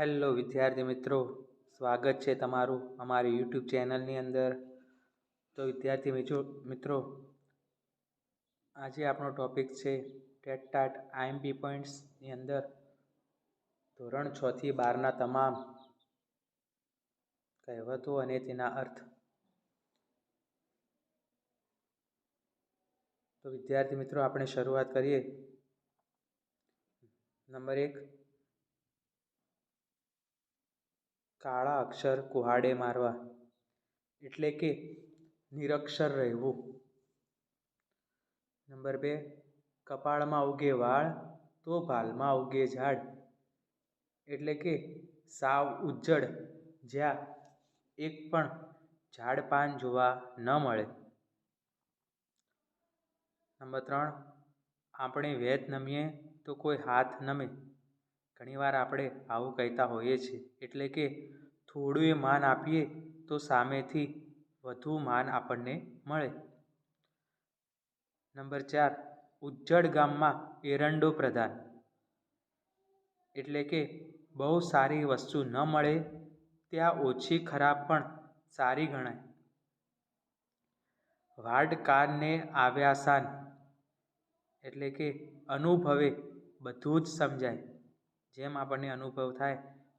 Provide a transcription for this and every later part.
Hello વિદ્યાર્થી મિત્રો, સ્વાગત છે તમારું અમારી યુટ્યુબ ચેનલની અંદર. તો વિદ્યાર્થી મિત્રો મિત્રો, આજે આપણો ટોપિક છે ટેટ ટાટ આઈએમપી પોઈન્ટ્સની અંદર. ધોરણ છથી બારના તમામ કહેવતો અને તેના અર્થ. તો વિદ્યાર્થી મિત્રો, આપણે શરૂઆત કરીએ. નંબર એક કાળા અક્ષર કુહાડે મારવા. એટલે કે નિરક્ષર રહેવું. નંબર બે, કપાળમાં ઉગે વાળ તો ભાલમાં ઉગે ઝાડ. એટલે કે સાવ ઉજ્જડ, જ્યાં એક પણ ઝાડ પાન જોવા ન મળે. નંબર ત્રણ, આપણે વેત નમીએ તો કોઈ હાથ નમે. ઘણીવાર આપણે આવું કહેતા હોઈએ છીએ. એટલે કે થોડું એ માન આપીએ તો સામેથી વધુ માન આપણને મળે. નંબર ચાર, ઉજ્જડ ગામમાં એરંડો પ્રધાન. એટલે કે બહુ સારી વસ્તુ ન મળે, ત્યાં ઓછી ખરાબ પણ સારી ગણાય. વાડ કાનને આવ્યાસાન. એટલે કે અનુભવે, બધું જ સમજાય. જેમ આપણને અનુભવ થાય,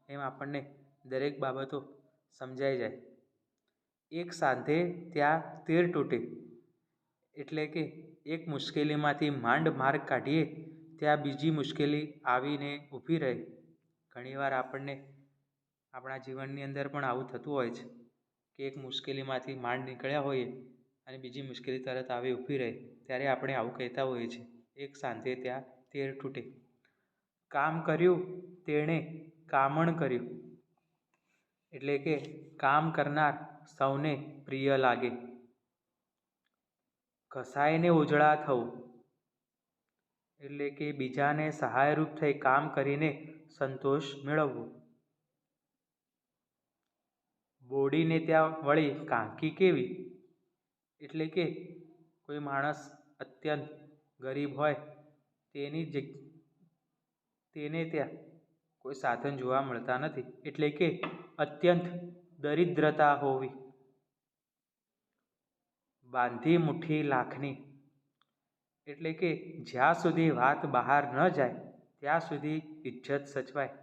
એમ આપણને દરેક બાબતો સમજાઈ જાય. એક સાંધે ત્યાં તીર તૂટે, એટલે કે એક મુશ્કેલીમાંથી માંડ માર્ગ કાઢીએ, ત્યાં બીજી મુશ્કેલી આવીને ઊભી રહે. ઘણીવાર આપણને આપણા જીવનની અંદર પણ આવું થતું હોય છે કે એક મુશ્કેલીમાંથી માંડ નીકળ્યા હોઈએ અને બીજી મુશ્કેલી તરત આવી ઊભી રહે, ત્યારે આપણે આવું કહેતા હોઈએ છીએ. એક સાંધે ત્યાં તેર તૂટે. કામ કર્યું, તેણે કામણ કર્યું. એટલે કે કામ કરનાર સૌને પ્રિય લાગે. ઘસાઈને ઉજળા થવું. એટલે કે બીજાને સહાયરૂપ થઈ કામ કરીને સંતોષ મેળવવો. બોડીને ત્યાં વળી કાંકી કેવી? એટલે કે કોઈ માણસ અત્યંત ગરીબ હોય, તેની જગ તેને ત્યાં કોઈ સાધન જોવા મળતા નથી એટલે કે અત્યંત દરિદ્રતા હોવી. બાંધી મુઠ્ઠી લાખની એટલે કે જ્યાં સુધી વાત બહાર ન જાય ત્યાં સુધી ઇજ્જત સચવાય.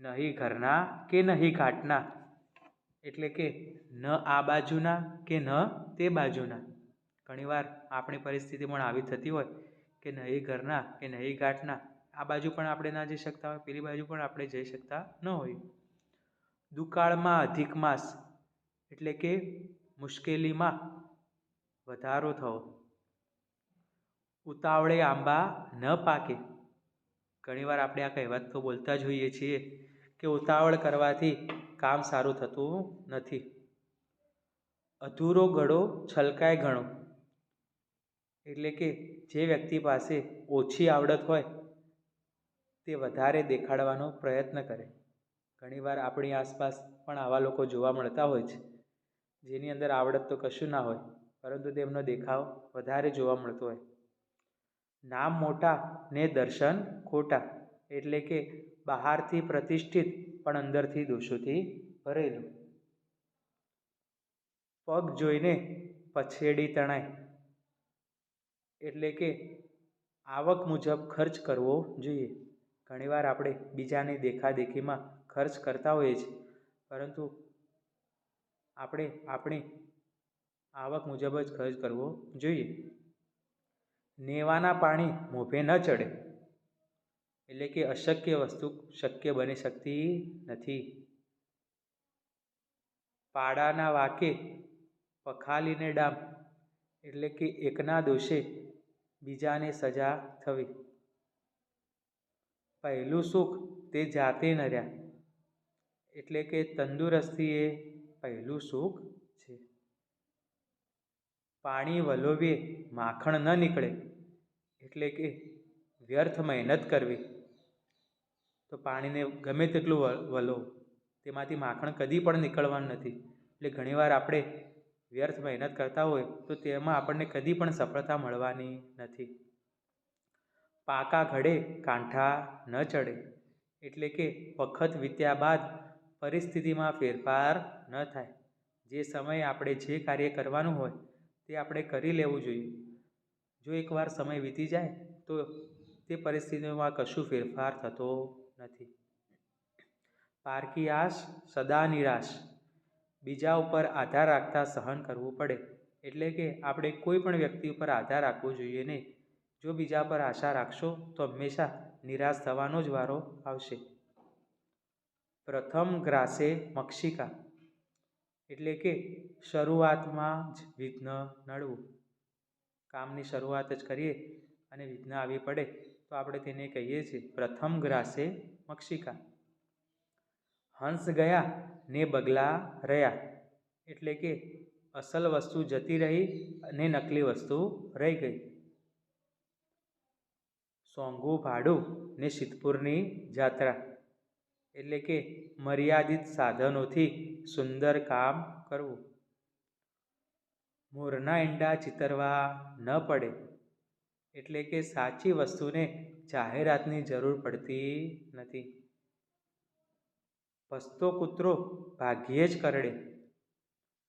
નહીં ઘરના કે નહીં ઘાટના એટલે કે ન આ બાજુના કે ન તે બાજુના. ઘણીવાર આપણી પરિસ્થિતિ પણ આવી થતી હોય કે નહીં ઘરના, કે નહીં ઘાટના આ બાજુ પણ આપણે ના જઈ શકતા હોય, પેલી બાજુ પણ આપણે જઈ શકતા ન હોય. દુકાળમાં અધિક માસ એટલે કે મુશ્કેલીમાં વધારો થવો. ઉતાવળે આંબા ન પાકે. ઘણીવાર આપણે આ કહેવત તો બોલતા જ હોઈએ છીએ કે ઉતાવળ કરવાથી કામ સારું થતું નથી. અધૂરો ગળો છલકાય ઘણો. એટલે કે જે વ્યક્તિ પાસે ઓછી આવડત હોય, તે વધારે દેખાડવાનો પ્રયત્ન કરે. ઘણીવાર આપણી આસપાસ પણ આવા લોકો જોવા મળતા હોય છે, જેની અંદર આવડત તો કશું ના હોય, પરંતુ તેમનો દેખાવ વધારે જોવા મળતો હોય. નામ મોટા ને દર્શન ખોટા, એટલે કે બહારથી પ્રતિષ્ઠિત પણ અંદરથી દોષોથી ભરેલું. પગ જોઈને પછેડી તણાય એટલે કે આવક મુજબ ખર્ચ કરવો જોઈએ. ઘણીવાર આપણે બીજાની દેખાદેખીમાં ખર્ચ કરતા હોઈએ છીએ, પરંતુ આપણે આપણી આવક મુજબ જ ખર્ચ કરવો જોઈએ. નેવાના પાણી મોભે ન ચડે, એટલે કે અશક્ય વસ્તુ શક્ય બની શકતી નથી. પાડાના વાકે પખાલીને ડામ, એટલે કે એકના દોષે બીજાને સજા થવી. પહેલું સુખ તે જાતે નર્યા. એટલે કે તંદુરસ્તી એ પહેલું સુખ છે. પાણી વલોવીએ, માખણ ન નીકળે. એટલે કે વ્યર્થ મહેનત કરવી. તો પાણીને ગમે તેટલું વલો તેમાંથી માખણ કદી પણ નીકળવાનું નથી. એટલે ઘણીવાર આપણે વ્યર્થ મહેનત કરતા હોય, તો તેમાં આપણને કદી પણ સફળતા મળવાની નથી. પાકા ઘડે, કાંઠા ન ચડે. એટલે કે વખત વીત્યા બાદ પરિસ્થિતિમાં ફેરફાર ન થાય. જે સમયે આપણે જે કાર્ય કરવાનું હોય, તે આપણે કરી લેવું જોઈએ. જો એકવાર સમય વીતી જાય, તો તે પરિસ્થિતિમાં કશું ફેરફાર થતો નથી. પારકી આશ, સદા નિરાશ. બીજા ઉપર આધાર રાખતા સહન કરવું પડે. એટલે કે આપણે કોઈ પણ વ્યક્તિ ઉપર આધાર રાખવો જોઈએ નહીં. જો બીજા પર આશા રાખશો, તો હંમેશા નિરાશ થવાનો જ વારો આવશે. પ્રથમ ગ્રાસે મક્ષિકા. એટલે કે શરૂઆતમાં જ વિઘ્ન નડવું. કામની શરૂઆત જ કરીએ અને વિઘ્ન આવી પડે, તો આપણે તેને કહીએ છીએ પ્રથમ ગ્રાસે મક્ષિકા. હંસ ગયા ને બગલા રહ્યા. એટલે કે અસલ વસ્તુ જતી રહી અને નકલી વસ્તુ રહી ગઈ. સોંગુ ભાડું ને સિદ્ધપુરની જાત્રા. એટલે કે મર્યાદિત સાધનોથી સુંદર કામ કરવું. મોરના ઈંડા ચિતરવા ન પડે. એટલે કે સાચી વસ્તુને જાહેરાતની જરૂર પડતી નથી. પસ્તો કૂતરો ભાગ્યે જ કરડે.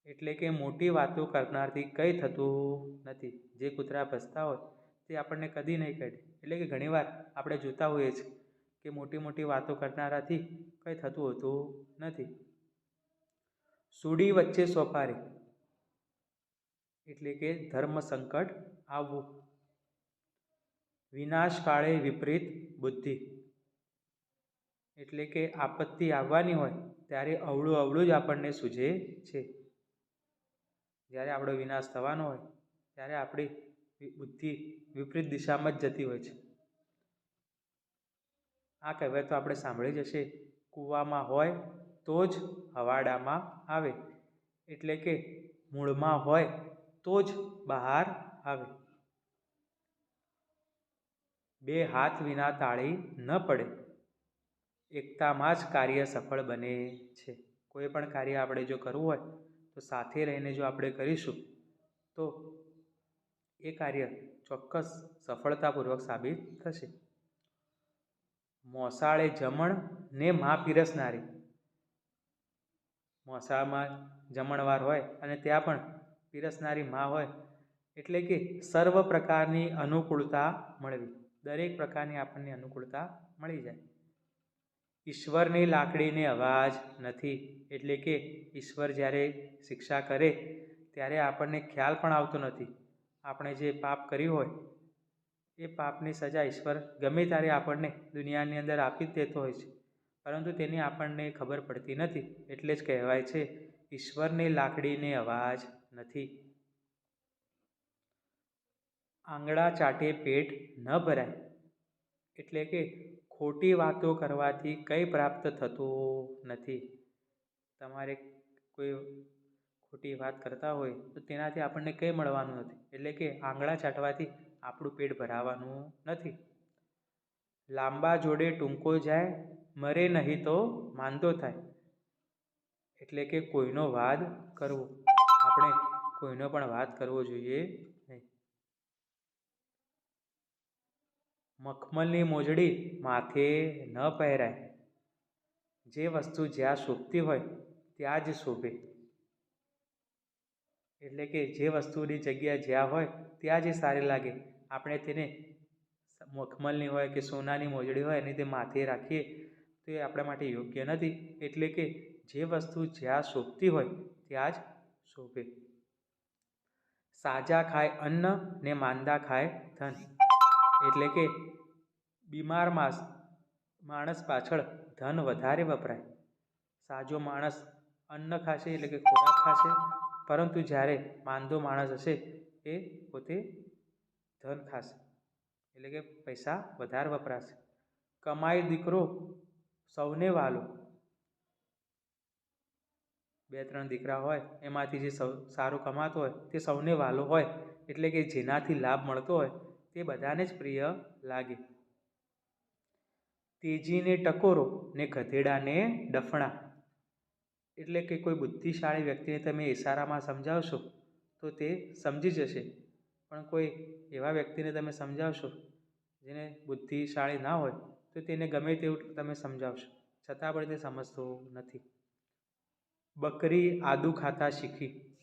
એટલે કે મોટી વાતો કરનારથી કંઈ થતું નથી. જે કૂતરા ભસતા હોય તે આપણને કદી નહીં કરડે એટલે કે ઘણીવાર આપણે જોતા હોઈએ છીએ કે મોટી મોટી વાતો કરનારાથી કંઈ થતું હોતું નથી. સુડી વચ્ચે સોપારી. એટલે કે ધર્મ સંકટ આવવું. વિનાશ કાળે વિપરીત બુદ્ધિ. એટલે કે આપત્તિ આવવાની હોય, ત્યારે અવળું અવળું જ આપણને સૂઝે છે. જ્યારે આપણો વિનાશ થવાનો હોય, ત્યારે આપણી બુદ્ધિ વિપરીત દિશામાં જ જતી હોય છે. આ કહેવત તો આપણે સાંભળી જ હશે. કૂવામાં હોય તો જ હવાડામાં આવે. એટલે કે મૂળમાં હોય તો જ બહાર આવે. બે હાથ વિના તાળી ન પડે. એકતામાં જ કાર્ય સફળ બને છે. કોઈ પણ કાર્ય આપણે જો કરવું હોય, તો સાથે રહીને જો આપણે કરીશું, તો એ કાર્ય ચોક્કસ સફળતાપૂર્વક સાબિત થશે. મોસાળે જમણ ને મા પીરસનારી. મોસાળમાં જમણવાર હોય અને ત્યાં પણ પીરસનારી મા હોય, એટલે કે સર્વ પ્રકારની અનુકૂળતા મળવી. દરેક પ્રકારની આપણને અનુકૂળતા મળી જાય. ઈશ્વરની લાકડીને અવાજ નથી, એટલે કે ઈશ્વર જ્યારે શિક્ષા કરે ત્યારે આપણને ખ્યાલ પણ આવતો નથી. આપણે જે પાપ કર્યું હોય, એ પાપની સજા ઈશ્વર ગમે ત્યારે આપણને દુનિયાની અંદર આપી જ દેતો હોય છે. પરંતુ તેની આપણને ખબર પડતી નથી, એટલે જ કહેવાય છે, ઈશ્વરની લાકડીને અવાજ નથી. આંગળા ચાટે પેટ ન ભરાય, એટલે કે ખોટી વાતો કરવાથી કંઈ પ્રાપ્ત થતું નથી. તમારે કોઈ ખોટી વાત કરતા હોય તો તેનાથી આપણને કંઈ મળવાનું નથી. એટલે કે આંગળા ચાટવાથી આપણું પેટ ભરાવાનું નથી. લાંબા જોડે ટૂંકો જાય, મરે નહીં તો માંદો થાય. એટલે કે કોઈનો વાદ કરવો. આપણે કોઈનો પણ વાત કરવો જોઈએ નહીં મખમલની મોજડી માથે ન પહેરાય. જે વસ્તુ જ્યાં શોભતી હોય ત્યાં જ શોભે. એટલે કે જે વસ્તુની જગ્યા જ્યાં હોય ત્યાં જ સારી લાગે. આપણે તેને મખમલની હોય કે સોનાની મોજડી હોય એની તે માથે રાખીએ તો એ આપણા માટે યોગ્ય નથી. એટલે કે જે વસ્તુ જ્યાં શોભતી હોય ત્યાં જ શોભે. સાજા ખાય અન્ન ને માંદા ખાય ધન. એટલે કે બીમાર માસ, માણસ પાછળ ધન વધારે વપરાય. સાજો માણસ અન્ન ખાશે એટલે કે ખોરાક ખાશે, પરંતુ જ્યારે માંદો માણસ હશે, એ પોતે ધન ખાશે. એટલે કે પૈસા વધારે વપરાશે. કમાઈ દીકરો સૌને વાલો. બે ત્રણ દીકરા હોય, એમાંથી જે સૌ સારું કમાતો હોય, તે સૌને વાલો હોય, એટલે કે જેનાથી લાભ મળતો હોય તે બધાને જ પ્રિય લાગે. તેજીને ટકોરો ને ગધેડાને ડફણા. એટલે કે કોઈ બુદ્ધિશાળી વ્યક્તિને તમે ઇશારામાં સમજાવશો, તો તે સમજી જશે. પણ કોઈ એવા વ્યક્તિને તમે સમજાવશો જેને બુદ્ધિશાળી ના હોય, તો તેને ગમે તેવું તમે સમજાવશો. છતાં પણ તે સમજતો નથી. બકરી આદુ ખાતા શીખી.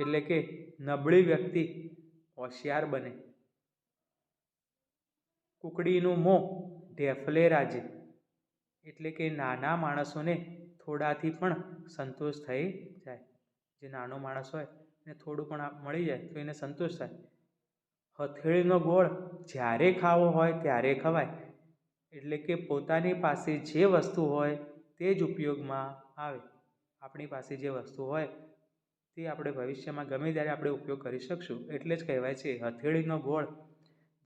એટલે કે નબળી વ્યક્તિ હોશિયાર બને. કુકડીનું મોં ઢેફલે રાજે. એટલે કે નાના માણસોને થોડાથી પણ સંતોષ થઈ જાય. જે નાનો માણસ હોય એને થોડું પણ મળી જાય તો એને સંતોષ થાય. હથેળીનો ગોળ જ્યારે ખાવો હોય ત્યારે ખવાય. એટલે કે પોતાની પાસે જે વસ્તુ હોય તે જ ઉપયોગમાં આવે. આપણી પાસે જે વસ્તુ હોય તે આપણે ભવિષ્યમાં ગમે ત્યારે આપણે ઉપયોગ કરી શકશું. એટલે જ કહેવાય છે હથેળીનો ગોળ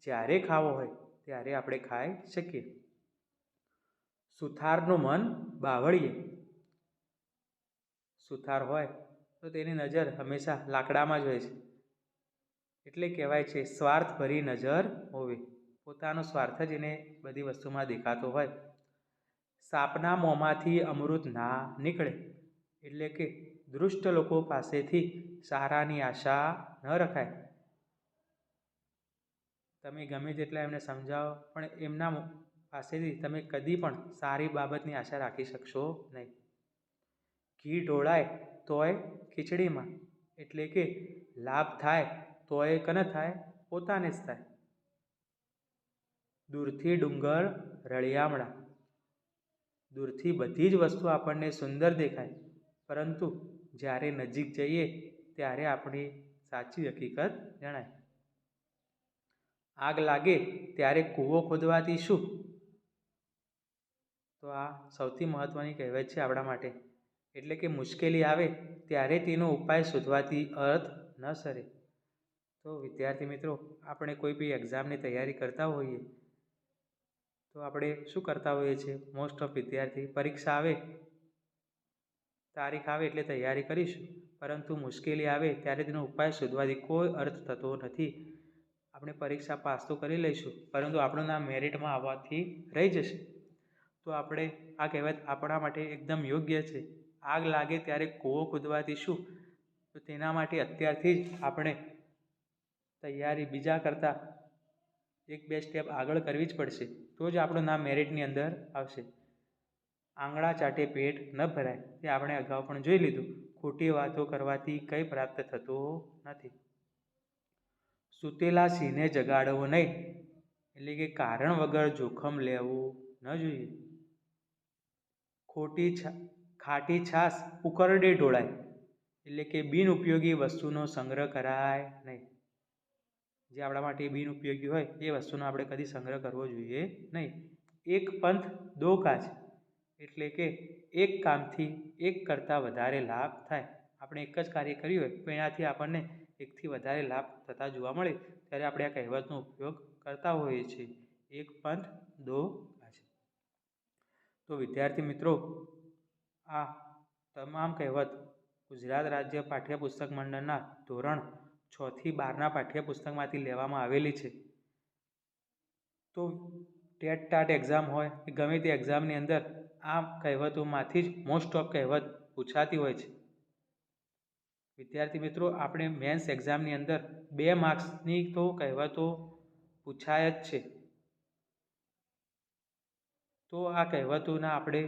જ્યારે ખાવો હોય ત્યારે આપણે ખાઈ શકીએ. સુથારનું મન બાવળીએ. સુથાર હોય તો તેની નજર હંમેશા લાકડામાં જ હોય છે. એટલે કહેવાય છે સ્વાર્થભરી નજર હોવી. પોતાનો સ્વાર્થ જ એને બધી વસ્તુમાં દેખાતો હોય. સાપના મોંમાંથી અમૃત ના નીકળે. એટલે કે દુષ્ટ લોકો પાસેથી સારાની આશા ન રખાય. તમે ગમે તેટલા એમને સમજાવો, પણ એમના પાસેથી તમે કદી પણ સારી બાબતની આશા રાખી શકશો નહીં. ઘી ઢોળાય તોય ખીચડીમાં, એટલે કે લાભ થાય તોય કને થાય પોતાને જ થાય. દૂરથી ડુંગર, રળિયામણા. દૂરથી બધી જ વસ્તુ આપણને સુંદર દેખાય, પરંતુ જ્યારે નજીક જઈએ ત્યારે આપણી સાચી હકીકત જણાય. આગ લાગે ત્યારે કૂવો ખોદવાથી શું? તો આ સૌથી મહત્ત્વની કહેવત છે આપણા માટે. એટલે કે મુશ્કેલી આવે ત્યારે તેનો ઉપાય શોધવાથી અર્થ ન સરે. તો વિદ્યાર્થી મિત્રો, આપણે કોઈ બી એક્ઝામની તૈયારી કરતા હોઈએ, તો આપણે શું કરતા હોઈએ છીએ? મોસ્ટ ઓફ વિદ્યાર્થી પરીક્ષા આવે, તારીખ આવે એટલે તૈયારી કરીશું. પરંતુ મુશ્કેલી આવે ત્યારે તેનો ઉપાય શોધવાથી કોઈ અર્થ થતો નથી. આપણે પરીક્ષા પાસ તો કરી લઈશું, પરંતુ આપણું નામ મેરિટમાં આવવાથી રહી જશે. તો આપણે આ કહેવત આપણા માટે એકદમ યોગ્ય છે. આગ લાગે ત્યારે કૂવો કૂદવાથી શું? તો તેના માટે અત્યારથી જ આપણે તૈયારી બીજા કરતાં એક બે સ્ટેપ આગળ કરવી જ પડશે. તો જ આપણું નામ મેરિટની અંદર આવશે. આંગળા ચાટે પેટ ન ભરાય, તે આપણે અગાઉ પણ જોઈ લીધું. ખોટી વાતો કરવાથી કંઈ પ્રાપ્ત થતું નથી. સૂતેલા સિંહને જગાડવો નહીં, એટલે કે કારણ વગર જોખમ લેવું ન જોઈએ. ખોટી છા, ખાટી છાશ ઉકરડે ઢોળાય, એટલે કે બિનઉપયોગી વસ્તુનો સંગ્રહ કરાય નહીં. જે આપણા માટે બિનઉપયોગી હોય, એ વસ્તુનો આપણે કદી સંગ્રહ કરવો જોઈએ નહીં. એક પંથ દો કાજ એટલે કે એક કામથી એક કરતાં વધારે લાભ થાય. આપણે એક જ કાર્ય કર્યું હોય, તો એનાથી આપણને એકથી વધારે લાભ થતા જોવા મળે, ત્યારે આપણે આ કહેવતનો ઉપયોગ કરતા હોઈએ છીએ. એક પંથ, દો કાજ તો વિદ્યાર્થી મિત્રો, આ તમામ કહેવત ગુજરાત રાજ્ય પાઠ્યપુસ્તક મંડળના ધોરણ છથી બારના પાઠ્યપુસ્તકમાંથી લેવામાં આવેલી છે. તો ટેટ ટાટ એક્ઝામ હોય કે ગમે તે એક્ઝામની અંદર આ કહેવતોમાંથી જ મોસ્ટ ઓફ કહેવત પૂછાતી હોય છે. વિદ્યાર્થી મિત્રો, આપણે મેન્સ એક્ઝામની અંદર બે માર્ક્સની તો કહેવતો પૂછાય જ છે. તો આ કહેવતોના આપણે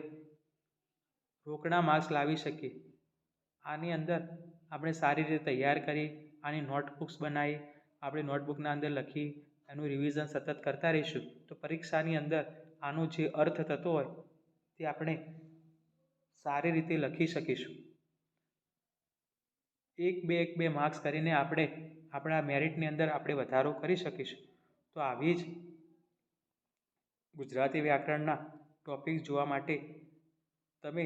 રોકડા માર્ક્સ લાવી શકીએ. આની અંદર આપણે સારી રીતે તૈયાર કરી, આની નોટબુક્સ બનાવી, આપણે નોટબુકના અંદર લખી, એનું રિવિઝન સતત કરતા રહીશું. તો પરીક્ષાની અંદર આનો જે અર્થ થતો હોય તે આપણે સારી રીતે લખી શકીશું. એક બે એક બે માર્ક્સ કરીને આપણે આપણા મેરિટની અંદર આપણે વધારો કરી શકીશું. તો આવી જ ગુજરાતી વ્યાકરણના ટોપિક જોવા માટે તમે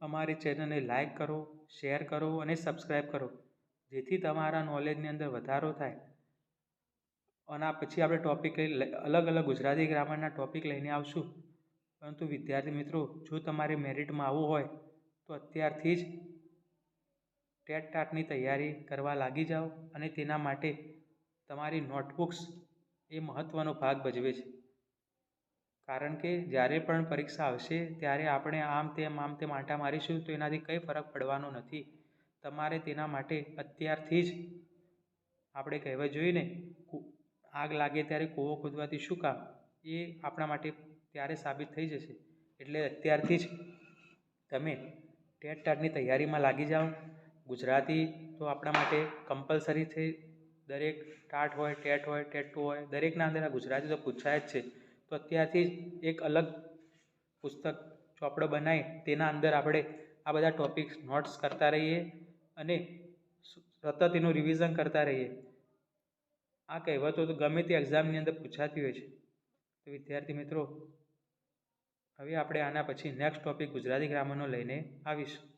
અમારી ચેનલને લાઈક કરો શેર કરો અને સબસ્ક્રાઈબ કરો. જેથી તમારા નોલેજની અંદર વધારો થાય. આના પછી આપણે ટોપિક અલગ અલગ ગુજરાતી ગ્રામરના ટોપિક લઈને આવશું. પરંતુ વિદ્યાર્થી મિત્રો, જો તમારે મેરિટમાં આવવું હોય, તો અત્યારથી જ ટેટ ટાટની તૈયારી કરવા લાગી જાઓ અને તેના માટે તમારી નોટબુક્સ એ મહત્ત્વનો ભાગ ભજવે છે. કારણ કે જ્યારે પણ પરીક્ષા આવશે, ત્યારે આપણે આમ તેમ આમ તેમ આંટા મારીશું તો એનાથી કંઈ ફરક પડવાનો નથી. તમારે તેના માટે અત્યારથી જ આપણે કહેવા જોઈએ ને આગ લાગે ત્યારે કૂવો ખોદવાથી શું કામ? એ આપણા માટે ત્યારે સાબિત થઈ જશે. એટલે અત્યારથી જ તમે ટેટ ટાટની તૈયારીમાં લાગી જાઓ ગુજરાતી તો આપણા માટે કમ્પલસરી છે. દરેક ટાટ હોય, ટેટ હોય, ટેટ ટુ હોય, દરેકના અંદર આ ગુજરાતી તો પૂછાય જ છે. તો અત્યારથી જ એક અલગ પુસ્તક ચોપડો બનાવી તેના અંદર આપણે આ બધા ટોપિક્સ નોટ્સ કરતા રહીએ અને સતત એનું રિવિઝન કરતા રહીએ. આ કહેવતો તો ગમે તે એક્ઝામની અંદર પૂછાતી હોય છે. તો વિદ્યાર્થી મિત્રો, હવે આપણે આના પછી નેક્સ્ટ ટોપિક ગુજરાતી ગ્રામરનો લઈને આવીશું.